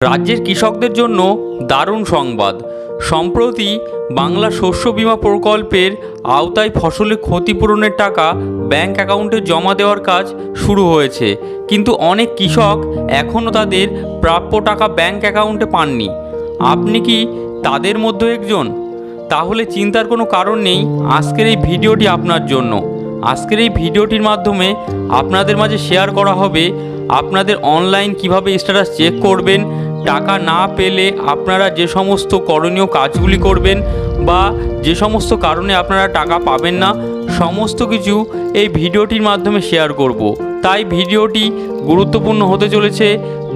রাজ্যের কৃষকদের জন্য দারুণ সংবাদ। সম্প্রতি বাংলা শস্য বীমা প্রকল্পের আওতায় ফসলের ক্ষতিপূরণের টাকা ব্যাংক অ্যাকাউন্টে জমা দেওয়ার কাজ শুরু হয়েছে। কিন্তু অনেক কৃষক এখনও তাদের প্রাপ্য টাকা ব্যাংক অ্যাকাউন্টে পাননি। আপনি কি তাদের মধ্যে একজন? তাহলে চিন্তার কোনো কারণ নেই, আজকের এই ভিডিওটি আপনার জন্য। আজকের এই ভিডিওটির মাধ্যমে আপনাদের মাঝে শেয়ার করা হবে, আপনাদের অনলাইন কীভাবে স্ট্যাটাস চেক করবেন টাকা না পেলে আপনারা যে সমস্ত করণীয় কাজগুলি করবেন বা যে সমস্ত কারণে আপনারা টাকা পাবেন না, সমস্ত কিছু এই ভিডিওটির মাধ্যমে শেয়ার করব। তাই ভিডিওটি গুরুত্বপূর্ণ হতে চলেছে।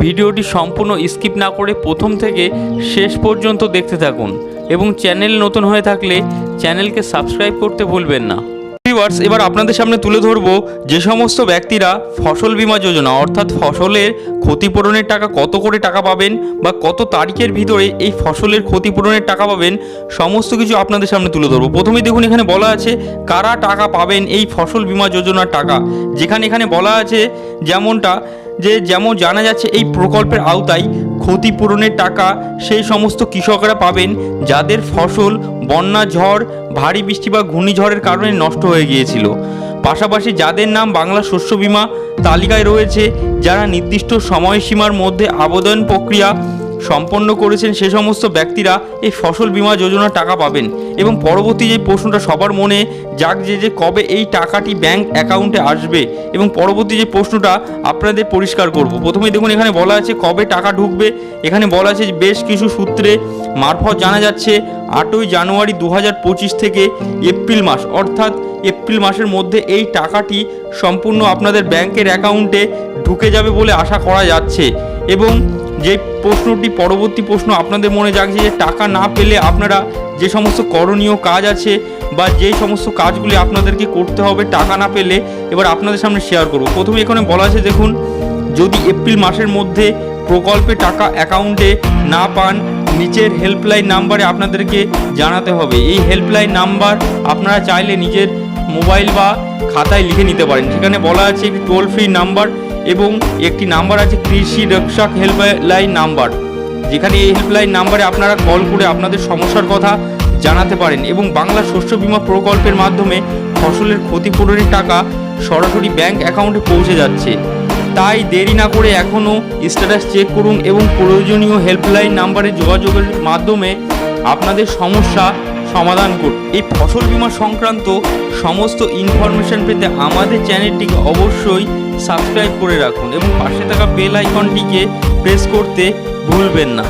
ভিডিওটি সম্পূর্ণ স্কিপ না করে প্রথম থেকে শেষ পর্যন্ত দেখতে থাকুন এবং চ্যানেল নতুন হয়ে থাকলে চ্যানেলকে সাবস্ক্রাইব করতে ভুলবেন না। ভিউয়ার্স এবার আপনাদের সামনে তুলে ধরব যে সমস্ত ব্যক্তিরা ফসল বীমা যোজনা, অর্থাৎ ফসলের ক্ষতিপূরণের টাকা কত করে টাকা পাবেন বা কত তারিখের ভিতরে এই ফসলের ক্ষতিপূরণের টাকা পাবেন, সমস্ত কিছু আপনাদের সামনে তুলে ধরবো। প্রথমে দেখুন, এখানে বলা আছে কারা টাকা পাবেন এই ফসল বীমা যোজনার টাকা। যেখানে এখানে বলা আছে যেমনটা, যে যেমন জানা যাচ্ছে এই প্রকল্পের আওতায় ক্ষতিপূরণের টাকা সেই সমস্ত কৃষকরা পাবেন, যাদের ফসল, বন্যা, ঝড়, ভারী বৃষ্টি বা ঘূর্ণিঝড়ের কারণে নষ্ট হয়ে গিয়েছিল। পাশাপাশি যাদের নাম বাংলা শস্য বিমা তালিকায় রয়েছে, যারা নির্দিষ্ট সময়সীমার মধ্যে আবেদন প্রক্রিয়া সম্পন্ন করেছেন সে সমস্ত ব্যক্তিরা এই ফসল বীমা যোজনার টাকা পাবেন। এবং পরবর্তী যে প্রশ্নটা সবার মনে, যাক যে যে কবে এই টাকাটি ব্যাংক অ্যাকাউন্টে আসবে? এবং পরবর্তী যে প্রশ্নটা আপনাদের পরিষ্কার করব। প্রথমেই দেখুন, এখানে বলা আছে কবে টাকা ঢুকবে। এখানে বলা আছে বেশ কিছু সূত্রে মারফত জানা যাচ্ছে, আটই জানুয়ারি দু হাজার পঁচিশ থেকে এপ্রিল মাস। অর্থাৎ এপ্রিল মাসের মধ্যে এই টাকাটি সম্পূর্ণ আপনাদের ব্যাংকের অ্যাকাউন্টে ঢুকে যাবে বলে আশা করা যাচ্ছে। এবং যে প্রশ্নটি, পরবর্তী প্রশ্ন আপনাদের মনে জাগছে যে টাকা না পেলে আপনারা যে সমস্ত করণীয় কাজ আছে বা যে সমস্ত কাজগুলি আপনাদেরকে করতে হবে টাকা না পেলে, এবার আপনাদের সামনে শেয়ার করব। প্রথমে এখানে বলা আছে, দেখুন, যদি এপ্রিল মাসের মধ্যে প্রকল্পে টাকা অ্যাকাউন্টে না পান, নিচের হেল্পলাইন নাম্বারে আপনাদেরকে জানাতে হবে। এই হেল্পলাইন নাম্বার আপনারা চাইলে নিজের মোবাইল বা খাতায় লিখে নিতে পারেন। সেখানে বলা আছে একটি টোল ফ্রি নাম্বার এবং একটি নাম্বার আছে কৃষি রক্ষক হেল্পলাইন নাম্বার। যেখানে এই হেল্পলাইন নাম্বারে আপনারা কল করে আপনাদের সমস্যার কথা জানাতে পারেন এবং বাংলা শস্য বিমা প্রকল্পের মাধ্যমে ফসলের ক্ষতিপূরণের টাকা সরাসরি ব্যাংক অ্যাকাউন্টে পৌঁছে যাচ্ছে। তাই দেরি না করে এখনও স্ট্যাটাস চেক করুন এবং প্রয়োজনীয় হেল্পলাইন নাম্বারে যোগাযোগের মাধ্যমে আপনাদের সমস্যা সমাধান করুন। এই ফসল বীমা সংক্রান্ত সমস্ত ইনফরমেশন পেতে আমাদের চ্যানেলটিকে অবশ্যই সাবস্ক্রাইব করে রাখুন এবং পাশে থাকা বেল আইকনটিকে প্রেস করতে ভুলবেন না।